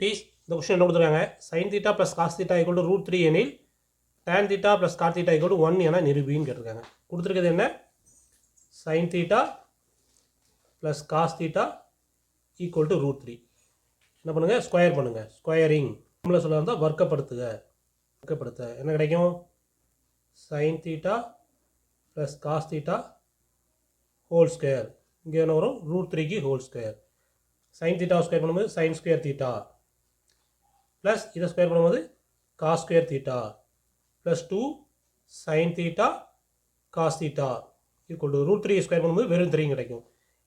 Please இந்த question என்ன கொடுத்துருக்காங்க? Sine theta plus cos theta equal root three எனில் tan theta plus cot theta equal one என நிரூபின்னு கேட்டிருக்காங்க. கொடுத்துருக்கிறது என்ன? Sine theta plus cos theta equal to root three என்ன பண்ணுங்கள் ஸ்கொயர் பண்ணுங்கள் ஸ்கொயரிங் நம்மள சொல்ல வந்தால் வர்க்கப்படுத்துக. வர்க்கப்படுத்த என்ன கிடைக்கும்? Sine theta plus cos theta whole square இங்கே என்ன வரும்? ரூட் த்ரீக்கு whole square sine theta square பண்ணும்போது சைன் ஸ்கொயர் தீட்டா ப்ளஸ் இதை ஸ்கொயர் பண்ணும்போது cos square theta plus two sine theta cos theta equal to root three square பண்ணும்போது வெறும் three கிடைக்கும்.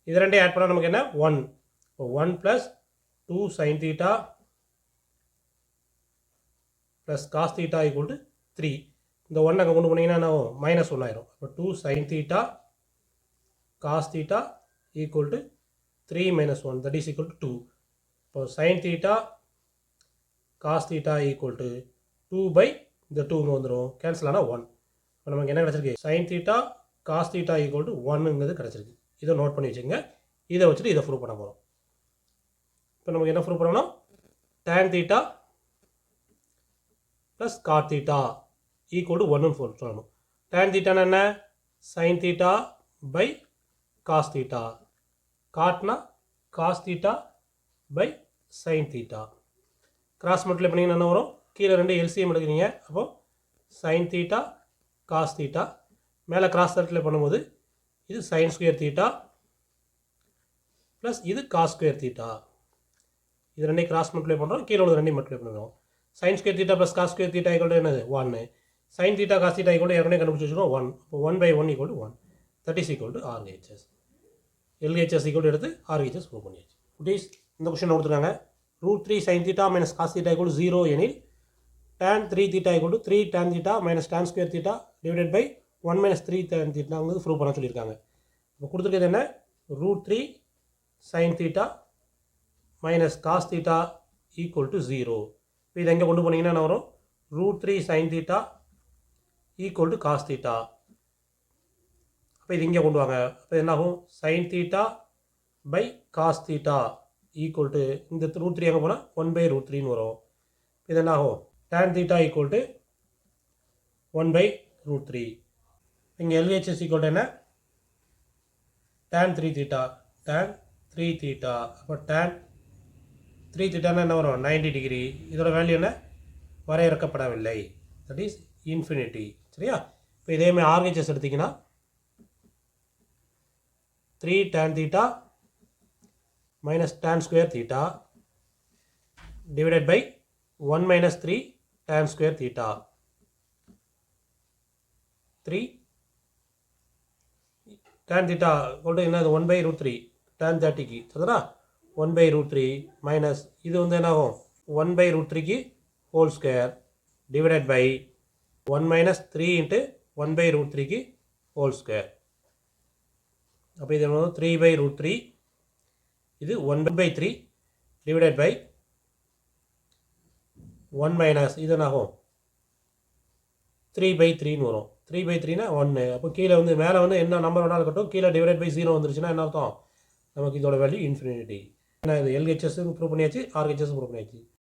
இது ரெண்டையும் ஆட் பண்ணால் நமக்கு என்ன? ஒன் இப்போ one plus two sine theta plus cos theta equal to three இந்த ஒன் அங்கே கொண்டு போனீங்கன்னா என்ன மைனஸ் ஒன் ஆயிரும். இப்போ two sine theta cos theta equal to three minus one that is equal to two இப்போ sine theta cos theta equal to two by இந்த two வந்துடும் கேன்சல் ஆனால் ஒன் இப்போ நமக்கு என்ன கிடச்சிருக்கு? Sine theta cos theta equal to ஒன்னுங்கிறது கிடச்சிருக்கு. இதை நோட் பண்ணி வச்சுங்க இதை வச்சுட்டு இதை ப்ரூவ் பண்ண போகிறோம் இப்போ நமக்கு என்ன ப்ரூவ் பண்ணணும் tan theta plus cot theta equal to ஒன்னு சொல்லணும். டேன் தீட்டானா என்ன? Sine theta by cos theta காட்னா cos theta by sine theta cross multiply பண்ணிங்கன்னா என்ன வரும்? கீழே ரெண்டு எல்சிஎம் எடுக்கிறீங்க. அப்போது சைன் தீட்டா காஸ் தீட்டா மேலே கிராஸ் மல்டிப்ளை பண்ணும்போது இது சைன் ஸ்கொயர் தீட்டா ப்ளஸ் இது காஸ் ஸ்கொயர் தீட்டா இது ரெண்டையும் கிராஸ் மல்டிப்ளை பண்ணுறோம் கீழே உள்ள ரெண்டையும் மல்டிப்ளை பண்ணுறோம். Sine square theta plus cos square theta equal என்னது? ஒன்று sine theta cos theta equal ஏற்கனவே கண்டுபிடிச்சி வச்சுருக்கோம் ஒன் இப்போ one by one equal to one that is equal to RHS LHS equal எடுத்து ஆர்ஹெச்எஸ் ப்ரூவ் பண்ணியாச்சு. குட்டீஸ் இந்த கொஸ்டின் கொடுத்துருக்காங்க. Root three sine theta minus cos theta equal zero எனில் tan three theta equal to three tan theta minus tan square theta divided by one minus three tan தீட்டாங்கிறது prove பண்ண சொல்லியிருக்காங்க. இப்போ கொடுத்துருக்கிறது என்ன? Root three sine theta minus cos theta equal to zero இப்போ இதை எங்கே கொண்டு போனீங்கன்னா என்ன வரும்? Root three sine theta equal to cos theta அப்போ இது இங்கே கொண்டு வாங்க. அப்போ என்னாகும்? Sine theta by cos theta equal to இந்த ரூட் த்ரீ அங்கே போனால் ஒன் பை ரூட் த்ரீன்னு வரும். இது என்ன ஆகும்? Tan theta equal to one by root three இங்கே எல்ஹெச்எஸ் ஈக்குவல் டு என்ன? Tan three theta tan three theta அப்போ டேன் த்ரீ தீட்டானா என்ன வரும்? 90 டிகிரி இதோட வேல்யூ என்ன? வரையறுக்கப்படவில்லை. தட் இஸ் இன்ஃபினிட்டி சரியா? இப்போ இதேமாதிரி ஆர்ஹெச்எஸ் எடுத்திங்கன்னா three tan theta minus tan square theta divided by one minus three tan square theta three tan theta கொண்டு என்னது one by root three tan தேர்ட்டிக்கு சரிதா one by root three minus இது வந்து என்னாகும்? ஒன் பை ரூட் த்ரீக்கு whole square divided by one minus three into one by root த்ரீக்கு whole square அப்போ இது என்ன த்ரீ பை ரூட் த்ரீ இது one by three divided by one minus இது என்னாகும் த்ரீ பை த்ரீன்னு வரும். த்ரீ பை த்ரீனா ஒன்று அப்போ கீழே வந்து மேலே வந்து என்ன நம்பர் வேணாலும் கட்டும் கீழே டிவைட் பை ஜீரோ வந்துருச்சுன்னா என்ன அர்த்தம்? நமக்கு இதோட வேல்யூ இன்ஃபினிட்டி ஏன்னா இது எல்ஹெச்எஸ் ப்ரூவ் பண்ணியாச்சு ஆர்ஹெச்எஸ் ப்ரூவ் பண்ணியாச்சு.